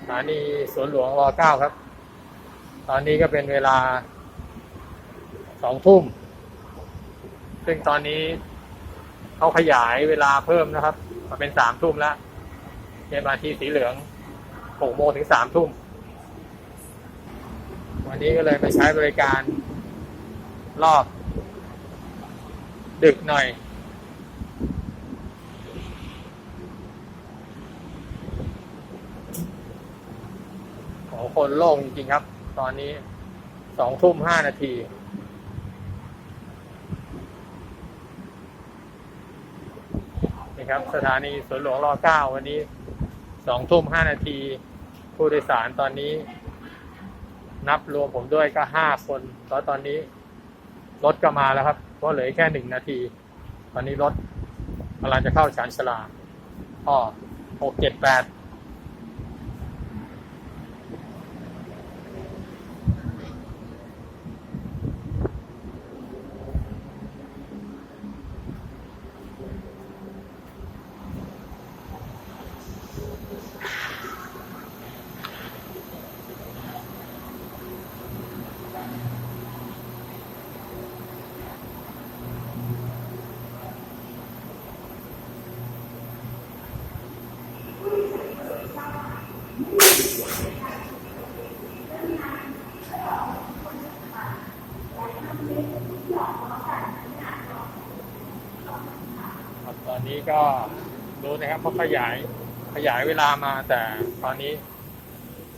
สถานีสวนหลวงรอเก้าครับ ตอนนี้ก็เป็นเวลาสองทุ่ม ซึ่งตอนนี้เขาขยายเวลาเพิ่มนะครับ มาเป็นสามทุ่มแล้วเอ็มอาทีสีเหลืองหกโมงถึงสามทุ่ม วันนี้ก็เลยไปใช้บริการรอบ ดึกหน่อย คนโล่งจริงๆครับ ตอนนี้สองทุ่มห้านาที นี่ครับ สถานีสวนหลวงรอเก้าวันนี้สองทุ่มห้านาที ผู้โดยสารตอนนี้ นับรวมผมด้วยก็ห้าคนแล้วตอนนี้ รถก็มาแล้วครับเพราะเหลือแค่หนึ่งนาที ตอนนี้รถกำลังจะเข้าชานชลาอ๋อหกเจ็ดแปด นนี้ก็รู้นะครับเพราะขยายขยายเวลามาแต่ตอนนี้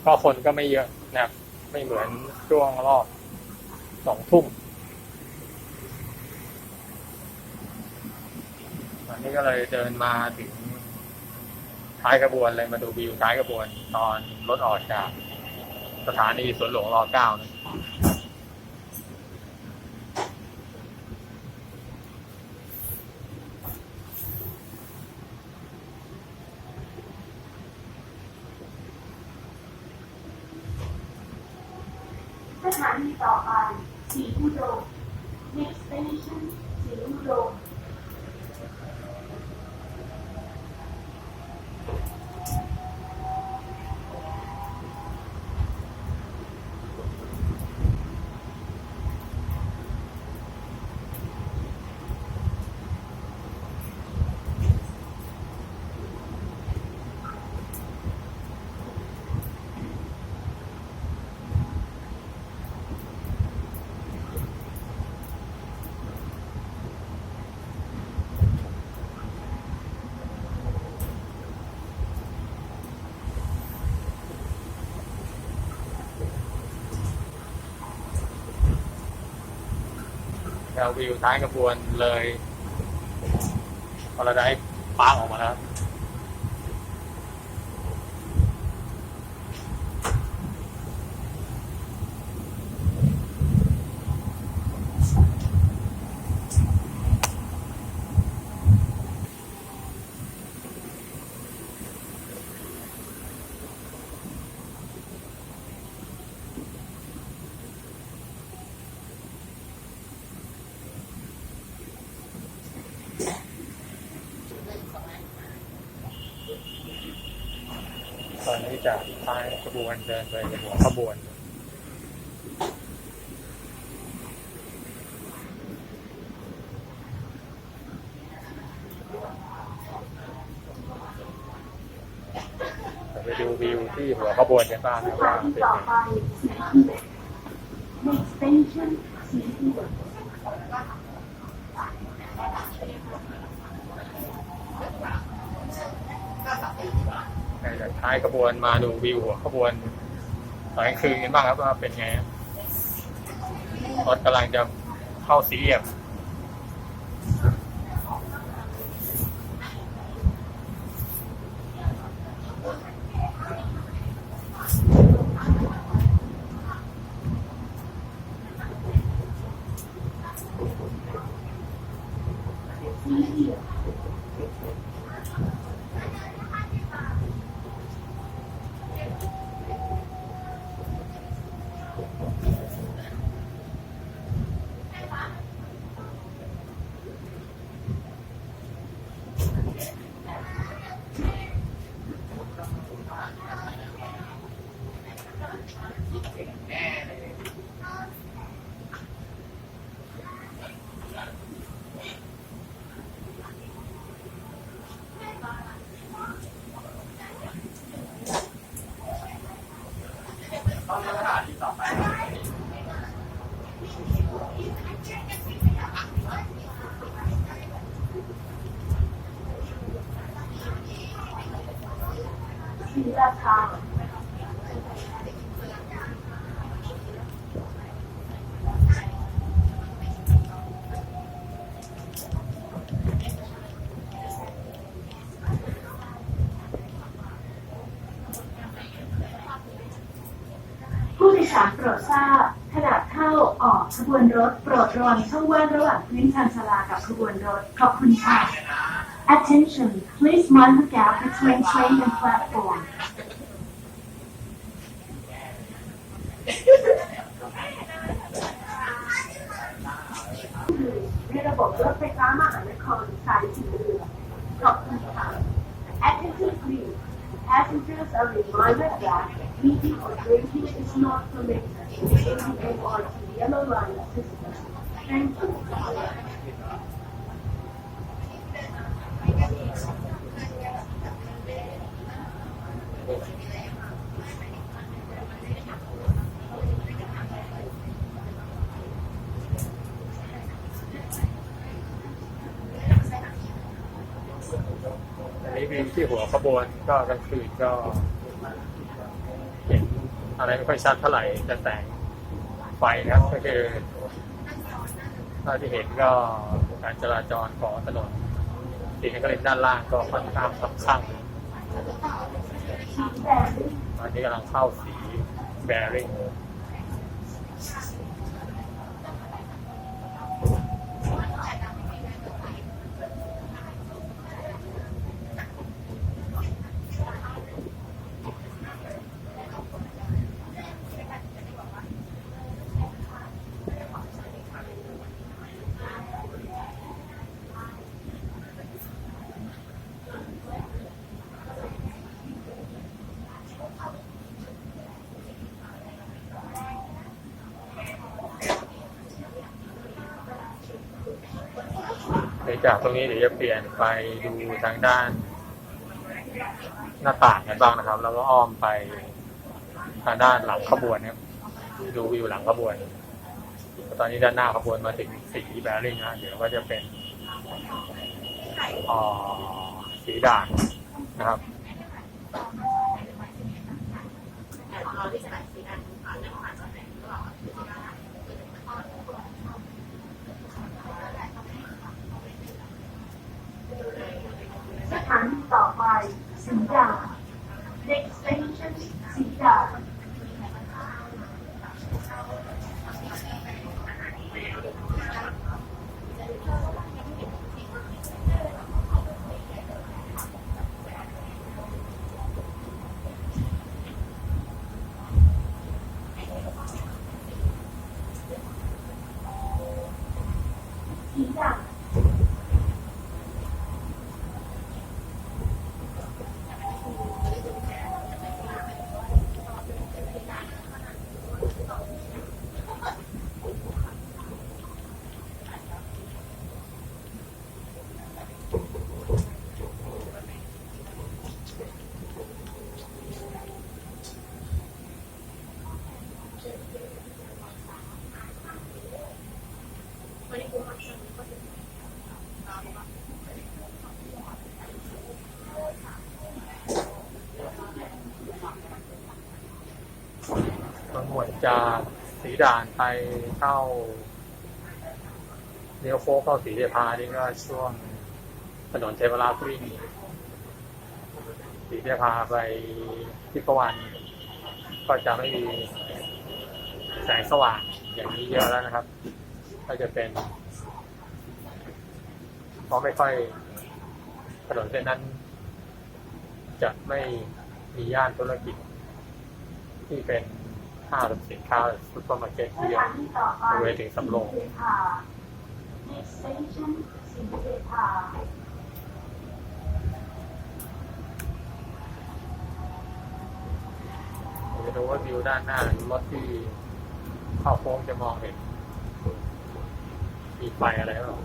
ก็คนก็ไม่เยอะนะครับไม่เหมือนช่วงรอบสองทุ่มตอนนี้ก็เลยเดินมาถึงท้ายกระบวนเลยมาดูวิวท้ายกระบวน ตอนรถออกจากสถานีสวนหลวงรอเก้านะ ถานีต่อไปสีอุดม next station สีอุดม ววิวท้ายกระบวนเลยพอเราได้ปางออกมาแล้ว จากท้ายขบวนเดินไปหัวขบวนไปดูวิวที่หัวขบวนกันบ้างนะถาว่าเป็นต่อไง ใากท้ายขบวนมาดูวิวขบวนตอนกลางคืนกันบ้างครับว่าเป็นไงรถกำลังจะเข้าสีเรียบ ผู้โดยสารโปรดทราบขณะเข้าออกขบวนรถโปรดระวังช่องว่างระหว่างพื้นชานชาลากับขบวนรถ ขอบคุณค่ะ Attention please mind the gap between train and platform ในระบบรถไฟฟ้ามหานครสายสีเหลืองขอบคุณค่ะ Attention please Passengers are reminded that eating or drinking is not permitted in the MRT Yellow Line system. Thank you. อันนี้วิวที่หัวขบวนก็กลางคืนก็เห็น อะไรไม่ค่อยชัดเท่าไหร่แต่แสงไฟนะครับก็คือเท่าที่เห็นก็การจราจรของถนนสีนครินด้านล่างก็ค่อนข้างคับข้างตอนนี้กำลังเข้าสีแบริ่ง จากตรงนี้เดี๋ยวจะเปลี่ยนไปดูทางด้าน หน้าต่างกันบ้างนะครับ แล้วก็อ้อมไปทางด้านหลังขบวนนะครับ ดูวิวหลังขบวน ตอนนี้ด้านหน้าขบวนมาถึงสีแบริ่งนะเดี๋ยวก็จะเป็นอ๋อสีด่านนะครับ หมวดจากสีด่านไปเข้าเลี้ยวโค้งเข้าสีเทพานี่ก็ช่วงถนนเทพราชวิ่งสีเทพาไปที่ประวัน ก็จะไม่มีแสงสว่างอย่างนี้เยอะแล้วนะครับ ก็จะเป็นเพราะไม่ค่อยถนนเส้นนั้น จะไม่มีย่านธุรกิจที่เป็นางสรรพสินค้าซุปเปอร์มาร์เก็ตสที่เยถาอะนีต่อไปบริเวณถึงสำโรงสีเทพา Next station สีเทพาจะดูว่าวิวด้านหน้ารถที่เข้าโค้งจะมองเห็นมีไฟอะไรหรือเปล่า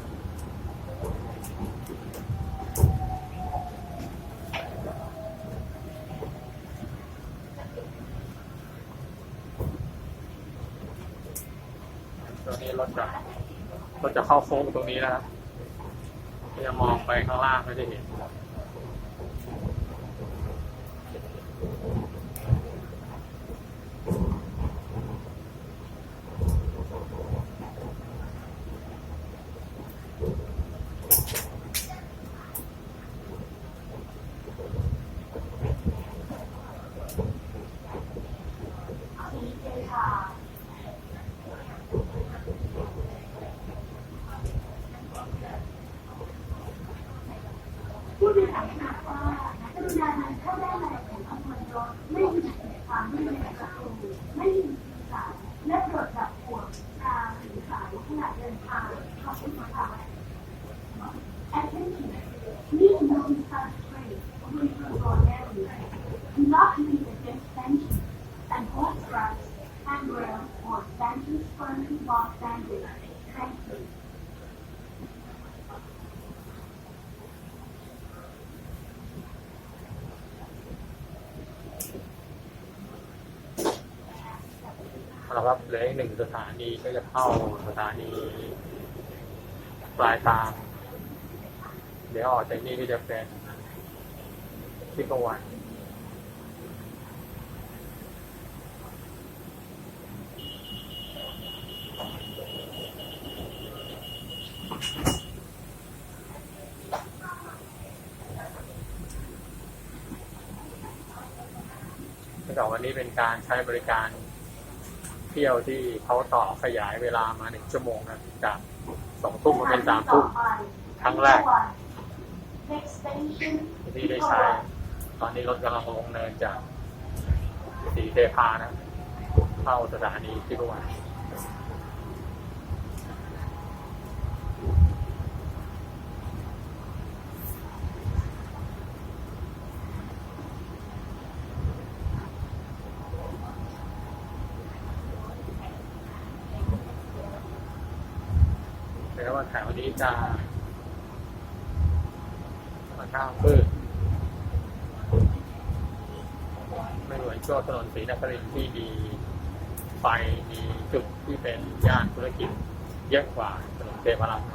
ตัวนี้รถ จะก็จะเข้าโค้งตรงนี้นะครับจะมองไปข้างล่างก็จะเห็น สีเจชา ผู้โดยสารถามว่ากรุณาเดินเข้าด้านในของขบวนรถไม่มีความไม่มีประตูไม่มีสื่อสารและโปรดจับห่วงทางหรือสายขณะเดินทางขอบคุณค่ะ Attention, please note such train will go area. Do not leave against benches and hold straps, handrails, or benches firmly locked standing. Thank you. เอาละ ครับเหลืออีกหนึ่งสถานีก็จะเข้าสถานีปลายทาง เดี๋ยวออกจากนี่ก็จะเป็นที่ประวันแต่วันนี้เป็นการใช้บริการ เที่ยวที่เขาต่อขยายเวลามาหนึ่งชั่วโมงนะจากสองทุ่มมาเป็นสามทุ่มครั้งแรก ที่ได้ใช้ ตอนนี้รถกำลังลงเนินจากสีเทพานะ เข้าสถานีที่ประวัน แต่ว่าแถว นี้จะค่อนข้างพืชไม่เหมือนช่วงถนนศรีนครินทร์ที่มีไฟมีจุดที่เป็นย่านธุรกิจเยอะกว่าถนนเทพรัตน์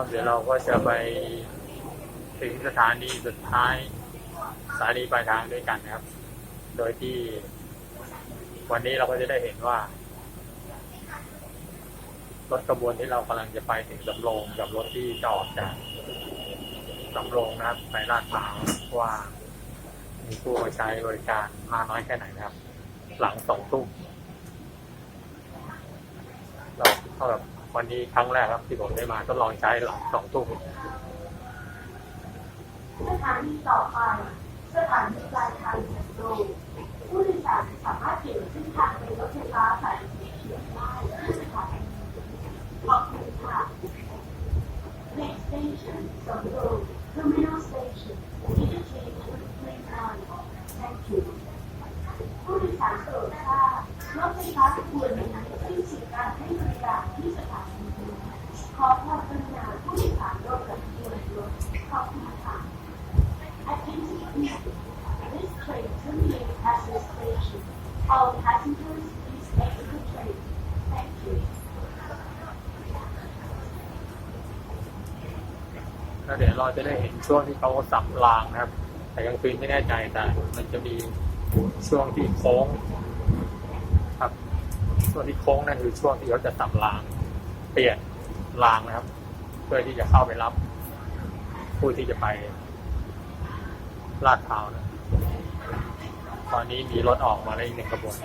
ครับเดี๋ยวเราก็จะไปถึงสถานีสุดท้ายสถานีปลายทางด้วยกันนะครับ โดยที่วันนี้เราก็จะได้เห็นว่ารถกระบวนที่เรากำลังจะไปถึงสำโรงกับรถที่จะออกจากสำโรงนะครับ ไปลาดพร้าวว่ามีผู้มาใช้บริการมากน้อยแค่ไหนนะครับ หลังสองทุ่มเราเท่ากับ วันนี้ครั้งแรกครับที่ผมได้มาทดลองใช้หลังสองทุ่มสถานีต่อไปสถานีปลายทางจากโรงผู้โดยสารสามารถเปลี่ยนเส้นทางเป็นรถไฟฟ้าสายสีเขียวได้ที่สถานีขอบคุณค่ะ Next station สำโรง Terminal Station Interchange with Green Line Thank you ผู้โดยสารโปรดทราบรถไฟฟ้าขบวนนี้สิ้นสุดการให้บริการที่สถานีนี้ขอความกรุณาผู้โดยสารรถกับขบวนรถขอบคุณค่ะ Attention please. This train terminates at this station. All passengers please exit the train. Thank you. แล้วเดี๋ยวเราจะได้เห็นช่วงที่เขาสับรางนะครับ แต่กลางคืนไม่แน่ใจแต่มันจะมีช่วงที่โค้ง ครับช่วงที่โค้งนั่นคือช่วงที่เขาจะสับราง เปลี่ยนรางนะครับ เพื่อที่จะเข้าไปรับผู้ที่จะไปลาดพร้าวนะตอนนี้มีรถออกมาแล้วอีกหนึ่งขบวน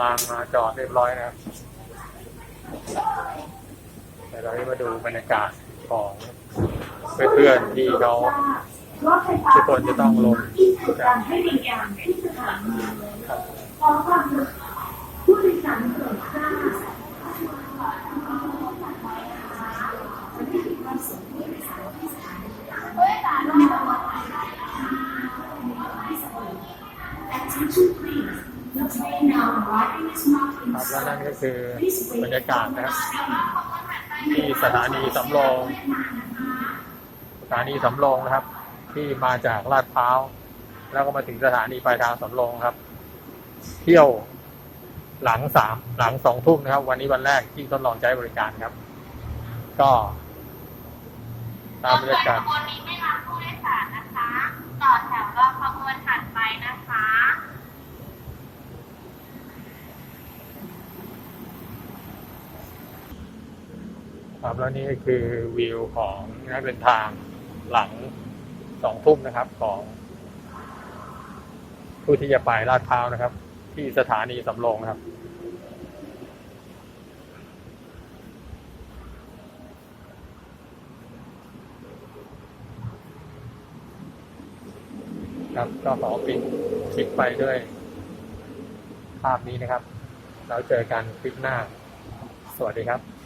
รางมาจอดเรียบร้อยนะครับเดี๋ยวเราได้มาดูบรรยากาศของเพื่อนๆที่เขาทุกคนจะต้องลงที่สุดการให้บริการที่สถานีขอความผู้โดยสารโปรดทราบ และนั่นก็คือบรรยากาศนะครับ ที่สถานีสำโรงสถานีสำโรงนะครับ ที่มาจากลาดพร้าวแล้วก็มาถึงสถานีปลายทางสำโรงครับ เที่ยวหลังสามหลังสองทุ่มนะครับ วันนี้วันแรกที่ทดลองใช้บริการครับ ก็ ตามบรรยากาศขบวนนี้ไม่รับผู้โดยสารนะคะ ต่อแถวรอขบวนถัดไปนะคะ ครับแล้วนี่คือวิวของนักเดินทางหลังสองทุ่มนะครับของ ผู้ที่จะไปลาดพร้าวนะครับ ที่สถานีสำโรงครับ ครับก็ขอปิดคลิปไปด้วย ภาพนี้นะครับ แล้วเจอกันคลิปหน้า สวัสดีครับ